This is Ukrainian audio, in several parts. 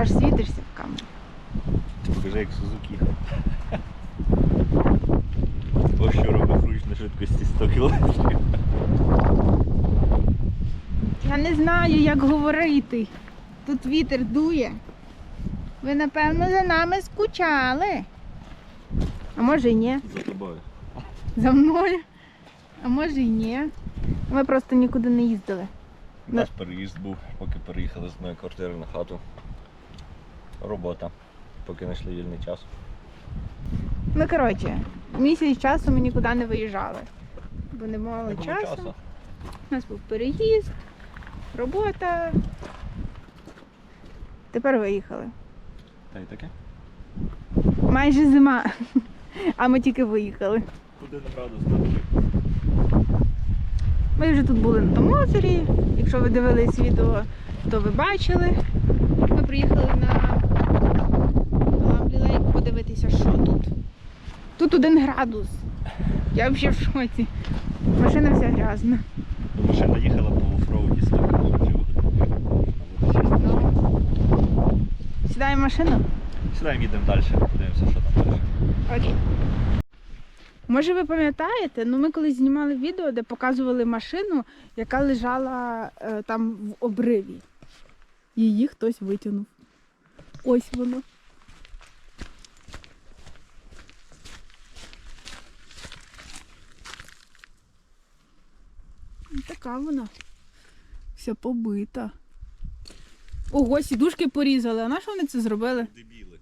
Аж світишся в камеру. Ти покажи, як Сузуки. Ось що робить руч на швидкості 100 км. Я не знаю, як говорити. Тут вітер дує. Ви, напевно, за нами скучали. А може і ні. За тобою. За мною. А може і ні. Ми просто нікуди не їздили. У нас переїзд був, поки переїхали з моєї квартири на хату. Робота. Поки знайшли вільний час. Ну, коротше, місяць часу ми нікуди не виїжджали. Бо не Не було часу. У нас був переїзд, робота. Тепер виїхали. Та й таке? Майже зима. А ми тільки виїхали. Куди направду знати? Ми вже тут були на тому озері. Якщо ви дивились відео, то ви бачили. Ми приїхали на подивитися, що тут. Тут один градус. Я взагалі в шоці. Машина вся грязна. Машина їхала по офроуді 100 км. Ну. Сідаємо в машину? Сідаємо, їдемо далі, подивимося, що там далі. Окей. Може ви пам'ятаєте, ну ми колись знімали відео, де показували машину, яка лежала е, там в обриві. Її хтось витягнув. Ось воно. Така вона. Вся побита. Ого, сідушки порізали. А на що вони це зробили? Дебіли.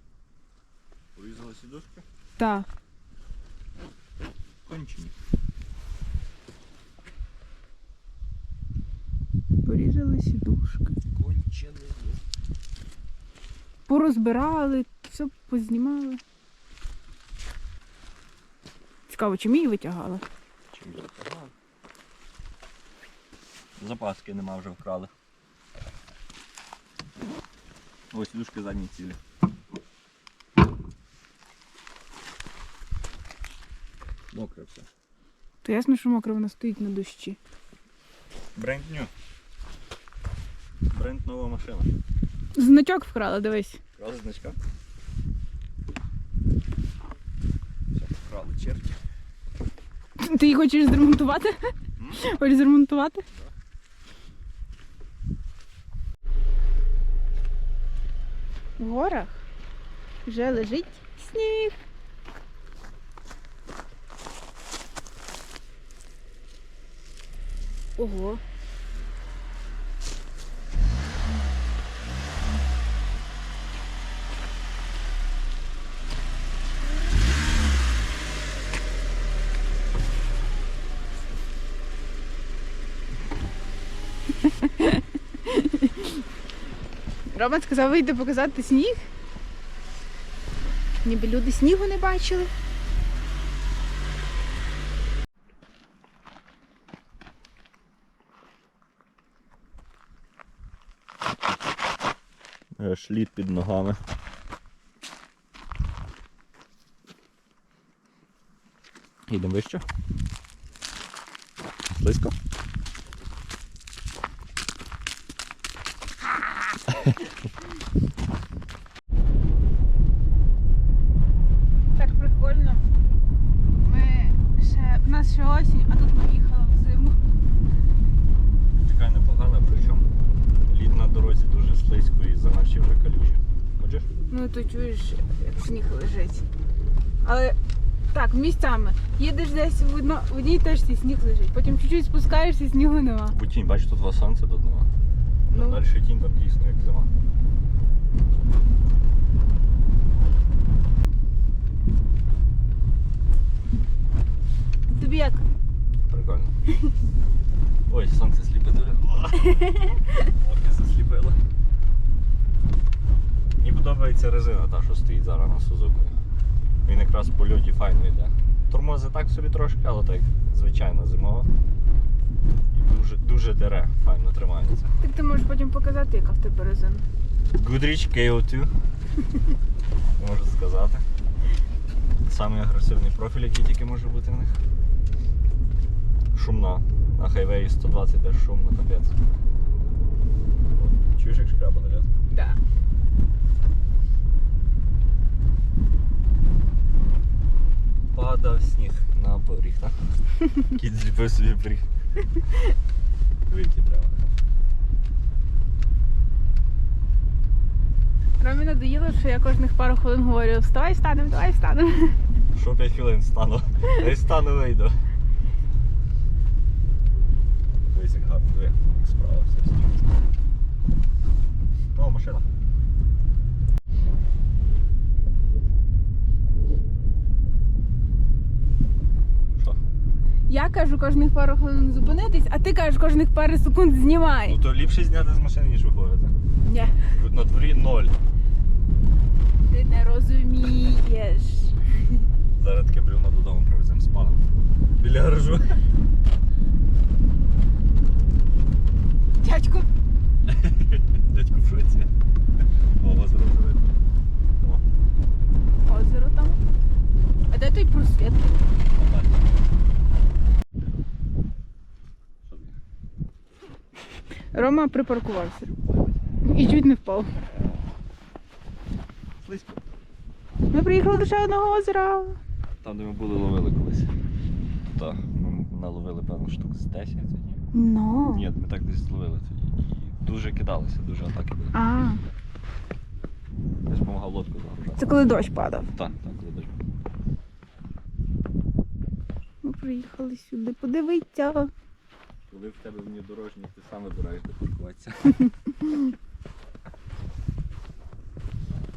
Порізала сідушка? Так. Кончені. Порізали сідушки. Кончені. Порозбирали, все познімали. Цікаво, чим її витягали? Чим я казав? Запаски нема вже вкрали. Ось сідушки задні цілі. Мокре все. То ясно, що мокро вона стоїть на дощі. Бренд new. Бренд нова машина. Значок вкрала, дивись. Вкрали значка. Все, вкрали черті. Ти її хочеш зремонтувати? Хочеш зремонтувати? В горах вже лежить сніг. Ого. Роман сказав вийти показати сніг. Ніби люди снігу не бачили. Е, Шліт під ногами. Їдемо вище. Близько. Так прикольно. Ми ще. У нас ще осінь, а тут ми їхали в зиму. Така непогана, причому лід на дорозі дуже слизько і заночі вже калюжі. Хочеш? Ну то чуєш, як сніг лежить. Але так, місцями. Їдеш десь в, одно, в одній точці сніг лежить. Потім чуть-чуть спускаєшся і снігу нема. Бо тінь, бачиш, тут два сонця тут нема. Ну. Далі тінь там дійсно як зима. Тобі як? Прикольно. Ой, сонце сліпе дуже. Оки засліпило. Мені подобається резина та, що стоїть зараз на Сузуку. Він якраз по льоді файно йде. Тормози так собі трошки, але так звичайно зимова. І дуже дуже дере, файно тримається. Так ти можеш потім показати, яка в тебе резина. Goodrich KO2. Можу сказати. Самий агресивний профіль, який тільки може бути в них. Шумна. На хайвеї 120 де шумно, капець. Чуєш, як шкраба налет? Да. Падав сніг на поріг, так? Кіт зліпив собі поріг. Вики треба. Ромі надоїло, що я кожних пару хвилин говорю, вставай, встанемо, давай встанемо. Що 5 хвилин стану? Я стану вийду. Дивись, як гарно, диви, як справа все. О, машина. Що? Я кажу кожних пару хвилин зупинитись, а ти кажеш кожних пару секунд знімай. Ну то ліпше зняти з машини, ніж виходити. Ні, На дворі ноль. ти не розумієш. Зараз таке бревно додому привеземо спалимо. Біля гаражу. Дядько, Дядько в шоці. О, озеро вже видно. О, озеро там. А де той просвіт? бачиш. Що тобі? Рома припаркувався. І чуть не впав. Слизько. Ми приїхали до ще одного озера. Там, де ми були, ловили колись. Так, ми наловили, певно, штук з 10 тоді. Ну. Ні, ми так десь зловили тоді. І дуже кидалися, дуже атаки були. А, Я ж допомагав лодку загружати. це коли дощ падав. Так, так, коли дощ. Ми приїхали сюди подивитися. Коли в тебе внедорожник, ти сам вибираєш, де паркуватися.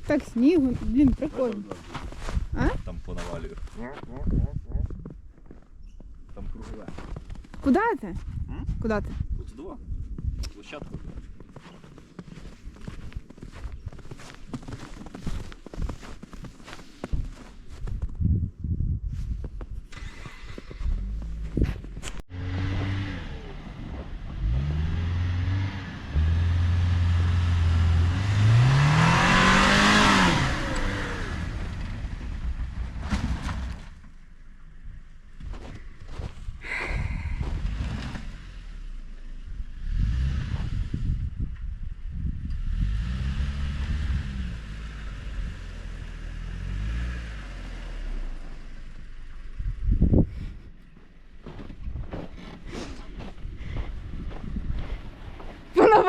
Так, снігу, блін, прикольно. А? Там понавалюю. Там кругове. Куди ти? М? Куди ти? Тут два. Площадка.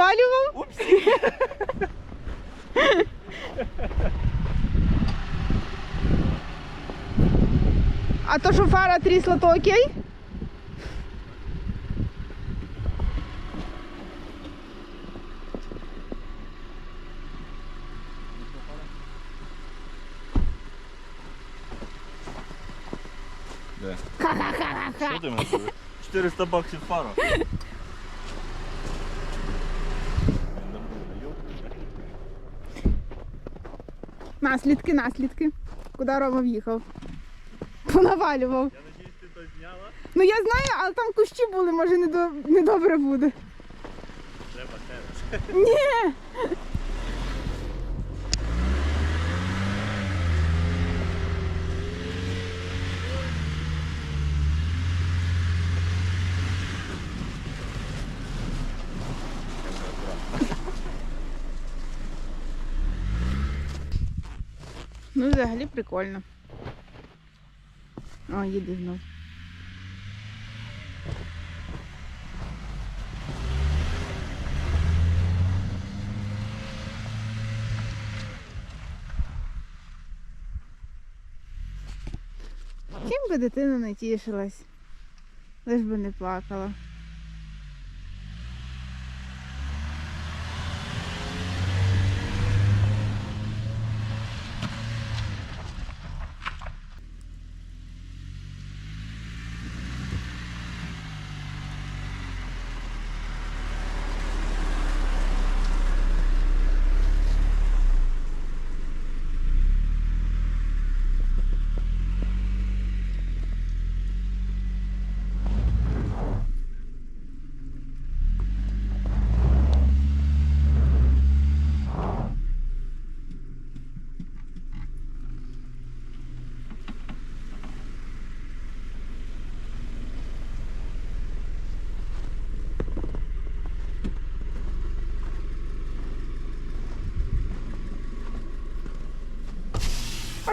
Понавалював? Упс! А то, що фара трісла, то окей? Де? Що ти мене зробив? 400 баксів фара. Наслідки, наслідки. Куди Рома в'їхав? Понавалював. Я надіюсь, ти то зняла. Ну я знаю, але там кущі були, може недо... недобре буде. Треба ще раз. Ні. Ну, взагалі прикольно. О, їде знов. Чим би дитина не тішилась, лиш би не плакала.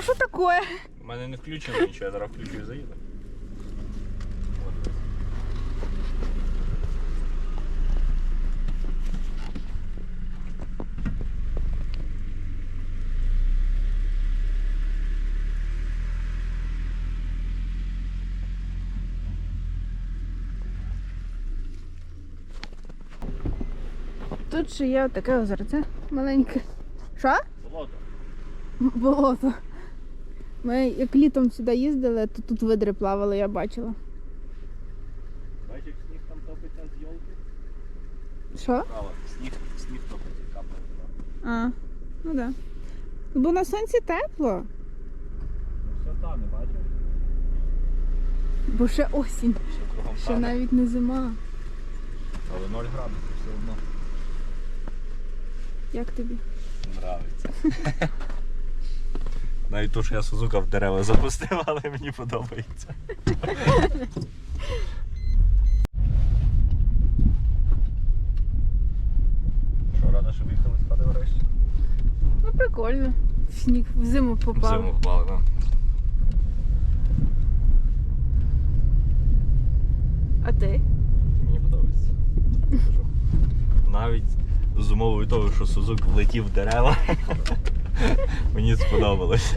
А що таке? У мене не включено нічого, я зараз включу і заїду. Тут ще є отаке озерце маленьке. Що? Болото. Болото. Ми як літом сюди їздили, то тут видри плавали, я бачила. Бачиш, як сніг там топиться з йолки? Що? Сніг, сніг топиться, капає туди. А, ну так. Да. Бо на сонці тепло, Ну все тане, бачиш? бо ще осінь, Все кругом ще тане. навіть не зима. Але 0 градусів все одно. Як тобі? Нравиться. Навіть то, що я Сузука в дерева запустив, але мені подобається. Що, рада, що виїхали з хати врешті? Ну прикольно. В сніг в зиму попав. В Зиму впали, так. А ти? Мені подобається. Навіть з умовою того, що Сузук влетів в дерева. Мені сподобалось.